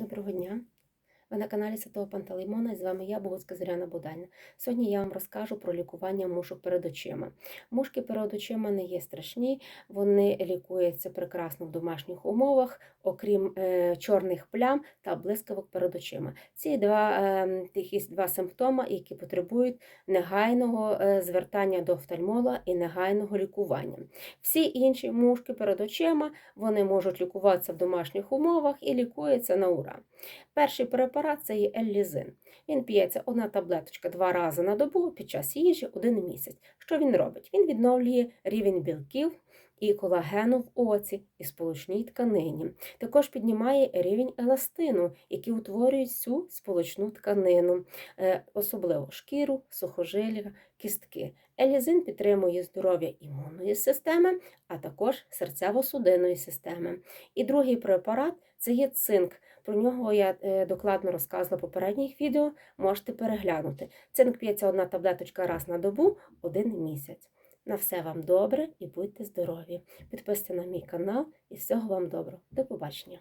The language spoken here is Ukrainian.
Доброго дня! Ви на каналі Святого Пантелеймона і з вами я, Богуцька Зоряна Будальна. Сьогодні я вам розкажу про лікування мушок перед очима. Мушки перед очима не є страшні, вони лікуються прекрасно в домашніх умовах, окрім е, чорних плям та блискавок перед очима. Ці два, е, такі два симптоми, які потребують негайного е, звертання до офтальмола і негайного лікування. Всі інші мушки перед очима вони можуть лікуватися в домашніх умовах і лікуються на ура. Перший препарат це є еллізин. Він п'ється одна таблеточка два рази на добу під час їжі один місяць. Що він робить? Він відновлює рівень білків і колагену в оці і сполучній тканині. Також піднімає рівень еластину, який утворює цю сполучну тканину, е, особливо шкіру, сухожилля, кістки. Елізин підтримує здоров'я імунної системи, а також серцево-судинної системи. І другий препарат це є цинк. Про нього я е, розказувала в попередніх відео, можете переглянути. Цинк п'ється одна таблеточка раз на добу, один місяць. На все вам добре і будьте здорові. Підписуйтесь на мій канал і всього вам доброго. До побачення!